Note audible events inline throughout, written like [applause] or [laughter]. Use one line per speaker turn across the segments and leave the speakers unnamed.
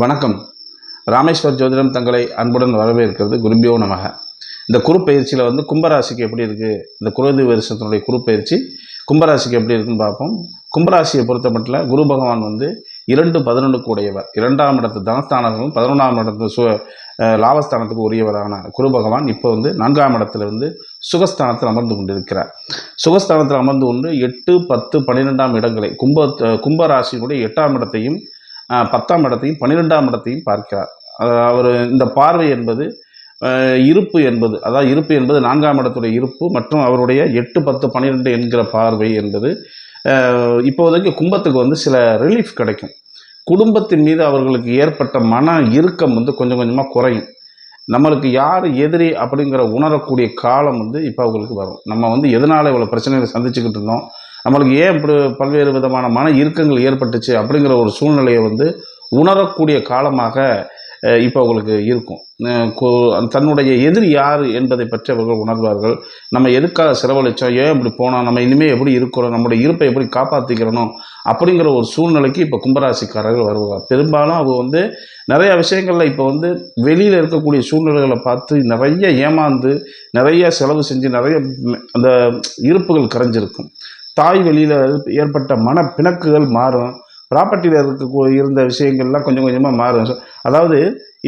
வணக்கம். ராமேஸ்வர் ஜோதிடம் தங்களை அன்புடன் வரவேற்கிறது. குருபியோ நமக. இந்த குரு பயிற்சியில் வந்து கும்பராசிக்கு எப்படி இருக்குது இந்த குரோதி வருஷத்தினுடைய குரு பயிற்சி கும்பராசிக்கு எப்படி இருக்குன்னு பார்ப்போம். கும்பராசியை பொறுத்த மட்டும் குரு பகவான் வந்து இரண்டு பதினொன்றுக்கு உடையவர் இரண்டாம் இடத்து தனஸ்தானங்களும் பதினொன்றாம் இடத்து சு லாபஸ்தானத்துக்கு உரியவரான குரு பகவான் இப்போ வந்து நான்காம் இடத்துல வந்து சுகஸ்தானத்தில் அமர்ந்து கொண்டிருக்கிறார். சுகஸ்தானத்தில் அமர்ந்து கொண்டு எட்டு பத்து பன்னிரெண்டாம் இடங்களை கும்ப கும்பராசியினுடைய எட்டாம் இடத்தையும் பத்தாம் இடத்தையும் பன்னிரெண்டாம் இடத்தையும் பார்க்கிறார். அவர் இந்த பார்வை என்பது இருப்பு என்பது அதாவது இருப்பு என்பது நான்காம் இடத்துடைய இருப்பு மற்றும் அவருடைய எட்டு பத்து பன்னிரெண்டு என்கிற பார்வை என்பது இப்போதைக்கு கும்பத்துக்கு வந்து சில ரிலீஃப் கிடைக்கும். குடும்பத்தின் மீது அவர்களுக்கு ஏற்பட்ட மன இறுக்கம் வந்து கொஞ்சம் கொஞ்சமாக குறையும். நம்மளுக்கு யார் எதிரி அப்படிங்கிற உணரக்கூடிய காலம் வந்து இப்போ அவங்களுக்கு வரும். நம்ம வந்து எதனால் இவ்வளோ பிரச்சனைகளை சந்திச்சுக்கிட்டு இருந்தோம்? நம்மளுக்கு ஏன் இப்படி பல்வேறு விதமான மன இறுக்கங்கள் ஏற்பட்டுச்சு அப்படிங்கிற ஒரு சூழ்நிலையை வந்து உணரக்கூடிய காலமாக இப்போ அவங்களுக்கு இருக்கும். தன்னுடைய எதிரி யார் என்பதை பற்றி அவர்கள் உணர்வார்கள். நம்ம எதுக்காக செலவழிச்சோம்? ஏன் இப்படி போனோம்? நம்ம இனிமேல் எப்படி இருக்கிறோம்? நம்முடைய இருப்பை எப்படி காப்பாற்றிக்கிறணும் அப்படிங்கிற ஒரு சூழ்நிலைக்கு இப்போ கும்பராசிக்காரர்கள் வருவாங்க. பெரும்பாலும் அவங்க வந்து நிறைய விஷயங்களில் இப்போ வந்து வெளியில் இருக்கக்கூடிய சூழ்நிலைகளை பார்த்து நிறைய ஏமாந்து நிறைய செலவு செஞ்சு நிறைய அந்த இருப்புகள் கரைஞ்சிருக்கும். தாய் வெளியில் ஏற்பட்ட மன பிணக்குகள் மாறும் ப்ராப்பர்ட்டியில் இருக்க இருந்த விஷயங்கள்லாம் கொஞ்சம் கொஞ்சமாக மாறும். அதாவது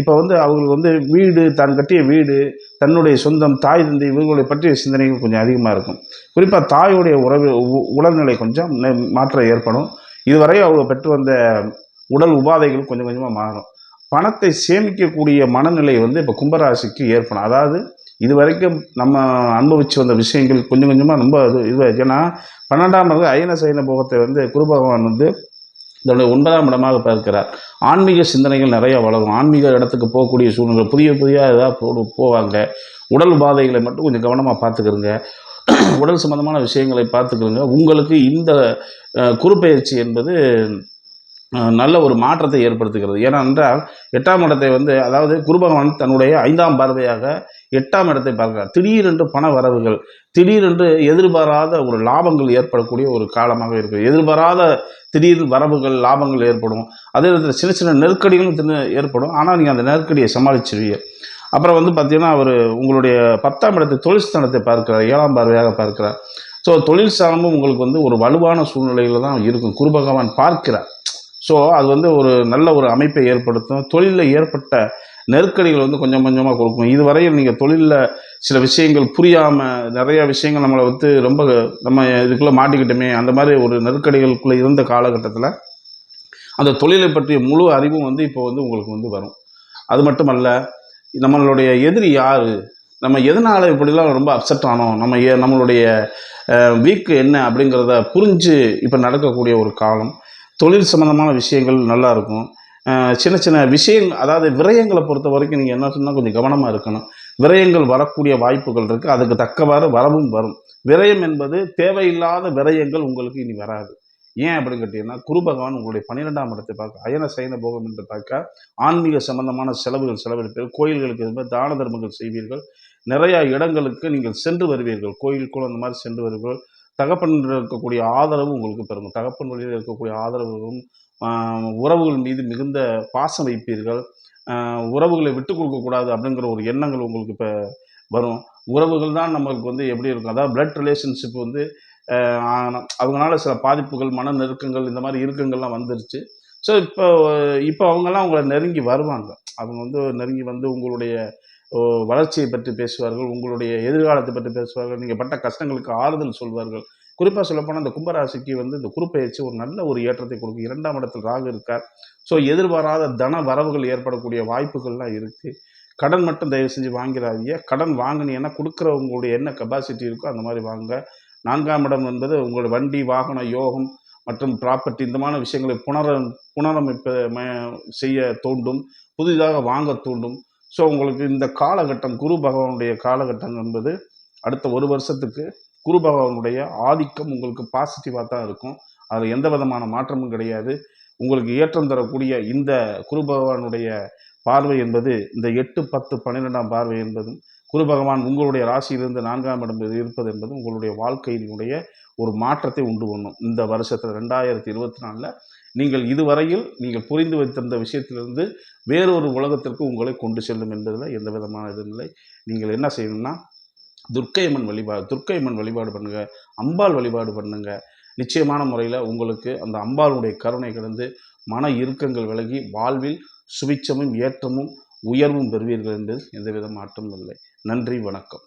இப்போ வந்து அவங்களுக்கு வந்து வீடு தான் கட்டிய வீடு தன்னுடைய சொந்தம் தாய் தந்தை இவர்களை பற்றிய சிந்தனைகள் கொஞ்சம் அதிகமாக இருக்கும். குறிப்பாக தாயுடைய உறவு உடல்நிலை கொஞ்சம் மாற்றம் ஏற்படும். இதுவரை அவங்க பெற்று வந்த உடல் உபாதைகள் கொஞ்சம் கொஞ்சமாக மாறும். பணத்தை சேமிக்கக்கூடிய மனநிலை வந்து இப்போ கும்பராசிக்கு ஏற்படும். அதாவது இது வரைக்கும் நம்ம அனுபவிச்சு வந்த விஷயங்கள் கொஞ்சம் கொஞ்சமாக ரொம்ப இது இது ஏன்னா பன்னெண்டாம் இடத்துல அயன சயன போகத்தை வந்து குரு பகவான் வந்து இதனுடைய ஒன்பதாம் இடமாக பார்க்கிறார். ஆன்மீக சிந்தனைகள் நிறைய வளரும். ஆன்மீக இடத்துக்கு போகக்கூடிய சூழ்நிலை புதிய புதிய இதாக போ போவாங்க. உடல் உபாதைகளை மட்டும் கொஞ்சம் கவனமாக பார்த்துக்கிறங்க [clears throat] உடல் சம்பந்தமான விஷயங்களை பார்த்துக்கிறங்க உங்களுக்கு இந்த குறுப்பெயர்ச்சி என்பது நல்ல ஒரு மாற்றத்தை ஏற்படுத்துகிறது. ஏனென்றால் எட்டாம் இடத்தை வந்து அதாவது குருபகவான் தன்னுடைய ஐந்தாம் பார்வையாக எட்டாம் இடத்தை பார்க்கிறார் திடீரென்று பண வரவுகள் திடீரென்று எதிர்பாராத ஒரு லாபங்கள் ஏற்படக்கூடிய ஒரு காலமாக இருக்குது. எதிர்பாராத திடீர் வரவுகள் லாபங்கள் ஏற்படும். அதே நேரத்தில் சின்ன சின்ன நெருக்கடிகளும் ஏற்படும். ஆனால் நீங்கள் அந்த நெருக்கடியை சமாளிச்சிருவீங்க. அப்புறம் வந்து பார்த்தீங்கன்னா அவர் உங்களுடைய பத்தாம் இடத்தை தொழில் ஸ்தானத்தை பார்க்கிறார். ஏழாம் பார்வையாக பார்க்கிறார். ஸோ தொழில் ஸ்தானமும் உங்களுக்கு வந்து ஒரு வலுவான சூழ்நிலையில் தான் இருக்கும். குரு பகவான் பார்க்கிறார். ஸோ அது வந்து ஒரு நல்ல ஒரு அமைப்பை ஏற்படுத்தும். தொழிலில் ஏற்பட்ட நெருக்கடிகள் வந்து கொஞ்சம் கொஞ்சமாக கொடுக்கும். இதுவரையில் நீங்கள் தொழிலில் சில விஷயங்கள் புரியாமல் நிறையா விஷயங்கள் நம்மளை வந்து ரொம்ப நம்ம இதுக்குள்ளே மாட்டிக்கிட்டோமே அந்த மாதிரி ஒரு நெருக்கடிகளுக்குள்ளே இருந்த காலகட்டத்தில் அந்த தொழிலை பற்றிய முழு அறிவும் வந்து இப்போ வந்து உங்களுக்கு வந்து வரும். அது மட்டுமல்ல நம்மளுடைய எதிரி யார்? நம்ம எதனால் இப்படிலாம் ரொம்ப அப்செட் ஆனோம்? நம்ம ஏ நம்மளுடைய வீக்கு என்ன அப்படிங்கிறத புரிஞ்சு இப்போ நடக்கக்கூடிய ஒரு காலம். தொழில் சம்மந்தமான விஷயங்கள் நல்லா இருக்கும். சின்ன சின்ன விஷயங்கள் அதாவது விரயங்களை பொறுத்த வரைக்கும் நீங்கள் என்ன சொன்னால் கொஞ்சம் கவனமாக இருக்கணும். விரயங்கள் வரக்கூடிய வாய்ப்புகள் இருக்குது அதுக்கு தக்கவாறு வரவும் வரும். விரயம் என்பது தேவையில்லாத விரயங்கள் உங்களுக்கு இனி வராது. ஏன் அப்படின்னு கேட்டீங்கன்னா குரு பகவான் உங்களுடைய பன்னிரெண்டாம் இடத்தை பார்க்க அயன சயன போகம் என்று பார்க்க ஆன்மீக சம்பந்தமான செலவுகள் செலவழிப்பீர்கள் கோயில்களுக்கு இது மாதிரி தான தர்மங்கள் செய்வீர்கள். நிறையா இடங்களுக்கு நீங்கள் சென்று வருவீர்கள். கோயில் கூட அந்த மாதிரி சென்று வருவீர்கள். தகப்பன் இருக்கக்கூடிய ஆதரவு உங்களுக்கு பெறும் தகப்பன் வழியில் இருக்கக்கூடிய ஆதரவும் உறவுகள் மீது மிகுந்த பாசம் வைப்பீர்கள். உறவுகளை விட்டு கொடுக்கக்கூடாது அப்படிங்கிற ஒரு எண்ணங்கள் உங்களுக்கு இப்போ வரும். உறவுகள் தான் நம்மளுக்கு வந்து எப்படி இருக்கும்? அதாவது பிளட் ரிலேஷன்ஷிப் வந்து அவங்களால சில பாதிப்புகள் மன நெருக்கங்கள் இந்த மாதிரி இறுக்கங்கள்லாம் வந்துருச்சு. ஸோ இப்போ இப்போ அவங்கெல்லாம் உங்களை நெருங்கி வருவாங்க. அவங்க வந்து நெருங்கி வந்து உங்களுடைய வளர்ச்சியை பற்றி பேசுவார்கள் உங்களுடைய எதிர்காலத்தை பற்றி பேசுவார்கள் நீங்கள் பட்ட கஷ்டங்களுக்கு ஆறுதல் சொல்வார்கள். குறிப்பாக சொல்லப்போனால் இந்த கும்பராசிக்கு வந்து இந்த குறுப்பெயர்ச்சி ஒரு நல்ல ஒரு ஏற்றத்தை கொடுக்கும். இரண்டாம் இடத்தில் ராகு இருக்கார். ஸோ எதிர்பாராத தன வரவுகள் ஏற்படக்கூடிய வாய்ப்புகள்லாம் இருக்குது கடன் மட்டும் தயவு செஞ்சு வாங்கிறாதீங்க. கடன் வாங்கினீங்கன்னா கொடுக்குறவங்களுடைய என்ன கெப்பாசிட்டி இருக்கோ அந்த மாதிரி வாங்க. நான்காம் இடம் என்பது உங்களுடைய வண்டி வாகன யோகம் மற்றும் ப்ராப்பர்ட்டி இந்த மாதிரி விஷயங்களை புனர புனரமைப்பு செய்ய தூண்டும். புதிதாக வாங்க தூண்டும். ஸோ உங்களுக்கு இந்த காலகட்டம் குரு பகவானுடைய காலகட்டம் என்பது அடுத்த ஒரு வருஷத்துக்கு குரு பகவானுடைய ஆதிக்கம் உங்களுக்கு பாசிட்டிவாக தான் இருக்கும். அதில் எந்த விதமான மாற்றமும் கிடையாது. உங்களுக்கு ஏற்றம் தரக்கூடிய இந்த குரு பகவானுடைய பார்வை என்பது இந்த எட்டு பத்து பன்னிரெண்டாம் பார்வை என்பதும் குரு பகவான் உங்களுடைய ராசியிலிருந்து நான்காம் இடம் இருப்பது என்பதும் உங்களுடைய வாழ்க்கையினுடைய ஒரு மாற்றத்தை உண்டு பண்ணும். இந்த வருஷத்தில் ரெண்டாயிரத்தி இருபத்தி நாலில் நீங்கள் இதுவரையில் நீங்கள் புரிந்து வைத்திருந்த விஷயத்திலிருந்து வேறொரு உலகத்திற்கு உங்களை கொண்டு செல்லும் என்பதில் எந்த விதமான இதுவும் இல்லை. நீங்கள் என்ன செய்யணும்னா துர்க்கையம்மன் வழிபாடு துர்க்கையம்மன் வழிபாடு பண்ணுங்க அம்பாள் வழிபாடு பண்ணுங்க. நிச்சயமான முறையில் உங்களுக்கு அந்த அம்பாளுடைய கருணை கிடந்து மன இறுக்கங்கள் விலகி வாழ்வில் சுபிச்சமும் ஏற்றமும் உயர்வும் பெறுவீர்கள் என்பதில் எந்தவித மாற்றமும் இல்லை. நன்றி வணக்கம்.